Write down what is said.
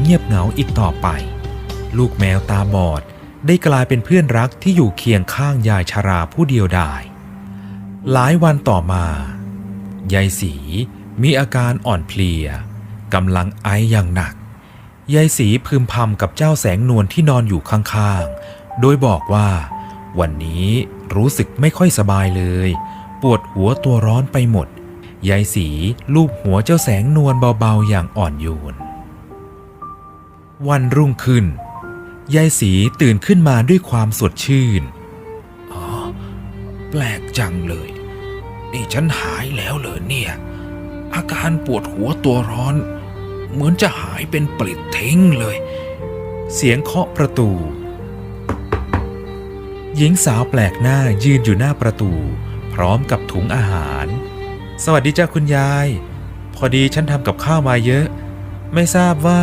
เงียบเหงาอีกต่อไป ลูกแมวตาบอดได้กลายเป็นเพื่อนรักที่อยู่เคียงข้างยายชราผู้เดียวดาย หลายวันต่อมา ยายสีมีอาการอ่อนเพลียกำลังไออย่างหนัก ยายสีพึมพำกับเจ้าแสงนวลที่นอนอยู่ข้างๆ โดยบอกว่า วันนี้รู้สึกไม่ค่อยสบายเลย ปวดหัวตัวร้อนไปหมด ยายสีลูบหัวเจ้าแสงนวลเบาๆอย่างอ่อนโยน วันรุ่งขึ้น ยายสีตื่นขึ้นมาด้วยความสดชื่น อ๋อ แปลกจังเลย นี่ฉันหายแล้วเหรอเนี่ย อาการปวดหัวตัวร้อน เหมือนจะหายเป็นปลิดทิ้งเลย เสียงเคาะประตู หญิงสาวแปลกหน้ายืนอยู่หน้าประตู พร้อมกับถุงอาหาร สวัสดีจ้าคุณยาย พอดีฉันทำกับข้าวมาเยอะ ไม่ทราบว่า